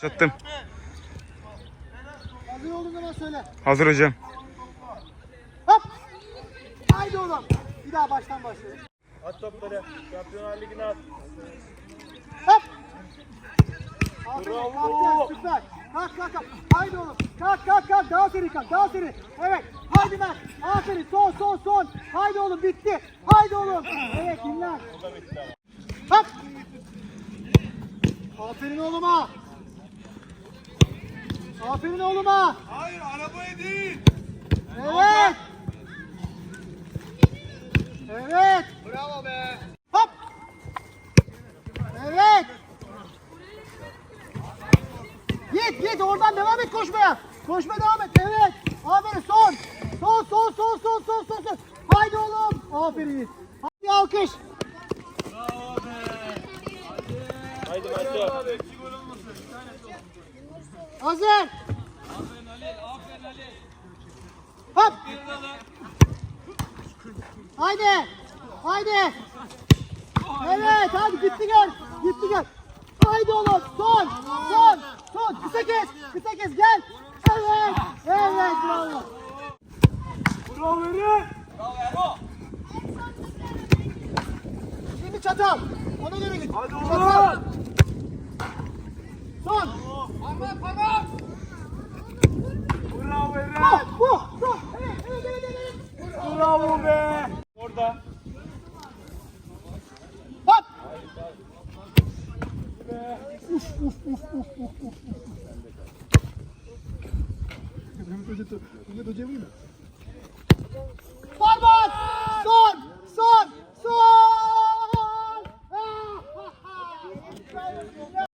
Sattım. Hazır olduğun zaman söyle. Hazır hocam. Hop. Haydi oğlum. Bir daha baştan başlıyoruz. At topları. Şampiyonlar Ligi'ne at. Hop. Aferin. Bravo. Kalk süper. Kalk kalk kalk. Haydi oğlum. Kalk kalk kalk. Daha seri kalk. Daha seri. Evet. Haydi Mert. Aferin. Son son son. Haydi oğlum bitti. Haydi oğlum. Evet dinlen. Hop. Aferin oğluma. Aferin oğluma. Hayır arabaya değil. Evet. Evet. Bravo be. Hop. Evet. Git git oradan devam et koşmaya. Koşma devam et. Evet. Aferin son. Son son son son son son son. Haydi oğlum. Aferin. Hadi alkış. Haydi Mert'e. Hazır. Hop. Haydi. Haydi. Evet hadi gitti gel. Gitti gel. Haydi oğlum son. Son. Son. Kısa kes. Kısa kes gel. Evet. Evet bravo. Bravo Eren. Şimdi çatal. Ona göre git. Hadi oğlum. Çatal. Son. Bravo. Eren. Evet. Evet. evet, evet. Bravo be. Orada. Hop. Uf uf uf uf uf uf. Mehmet Hoca, Mehmet Hoca vurayım mı? Parmak! Son!